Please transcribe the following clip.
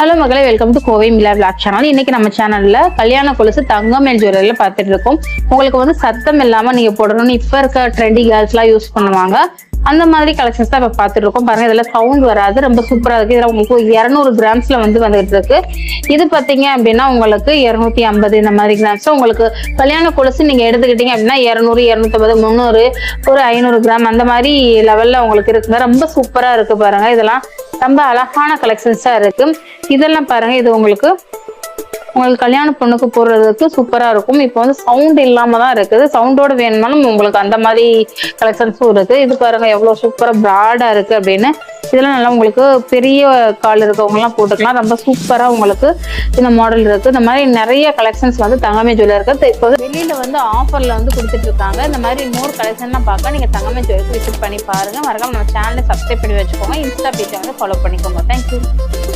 Hello மகளே welcome to Kovai Mila vlog channel இன்னைக்கு நம்ம சேனல்ல கல்யாண கொலுசு தங்கமேல் ஜுவல்லரியில பார்த்துட்டு இருக்கோம். உங்களுக்கு வந்து சத்தம் இல்லாம நீங்க போடணும்னு இப்ப இருக்க ட்ரெண்டி கேர்ள்ஸ் எல்லாம் யூஸ் பண்ணுவாங்க. அந்த மாதிரி கலெக்ஷன்ஸ் தான் இப்ப பார்த்துட்டு இருக்கோம். பாருங்க இதுல சவுண்ட் வராது ரொம்ப சூப்பரா இருக்கு. இதுல உங்களுக்கு இரநூறு கிராம்ஸ்ல வந்து வந்துட்டு இருக்கு. இது பாத்தீங்க அப்படின்னா உங்களுக்கு இருநூத்தி ஐம்பது இந்த மாதிரி கிராம்ஸ் உங்களுக்கு கல்யாண கொலுசு நீங்க எடுத்துக்கிட்டீங்க அப்படின்னா இருநூறு இரநூத்தம்பது முந்நூறு ஒரு ஐநூறு கிராம் அந்த மாதிரி லெவல்ல உங்களுக்கு இருக்குங்க. ரொம்ப சூப்பரா இருக்கு பாருங்க இதெல்லாம். ரொம்ப அழகான கலெக்ஷன்ஸா இருக்கு. இதெல்லாம் பாருங்க இது உங்களுக்கு உங்களுக்கு கல்யாண பொண்ணுக்கு போடுறதுக்கு சூப்பரா இருக்கும். இப்போ வந்து சவுண்ட் இல்லாம தான் இருக்குது. சவுண்டோட வேணும்னாலும் உங்களுக்கு அந்த மாதிரி கலெக்ஷன்ஸும் இருக்கு. இது பாருங்க எவ்வளவு சூப்பரா பிராடா இருக்கு அப்படின்னு இதெல்லாம் நல்லா உங்களுக்கு பெரிய கால் இருக்கவங்கலாம் போட்டுக்கலாம். ரொம்ப சூப்பராக உங்களுக்கு இந்த மாடல் இருக்குது இந்த மாதிரி நிறைய கலெக்ஷன்ஸ் வந்து தங்கமே ஜுவல்லர் இருக்குது இப்போ வந்து வந்து ஆஃபரில் வந்து கொடுத்துட்டு இருக்காங்க. இந்த மாதிரி இன்னொரு கலெக்ஷன்லாம் பார்க்க நீங்கள் தங்கமே ஜுவல்லர்ஸ் விசிட் பண்ணி பாருங்கள் மறக்காம நம்ம சேனலை சப்ஸ்கிரைப் பண்ணி வச்சுக்கோங்க. இன்ஸ்டா பேஜை வந்து ஃபாலோ பண்ணிக்கோங்க. தேங்க்யூ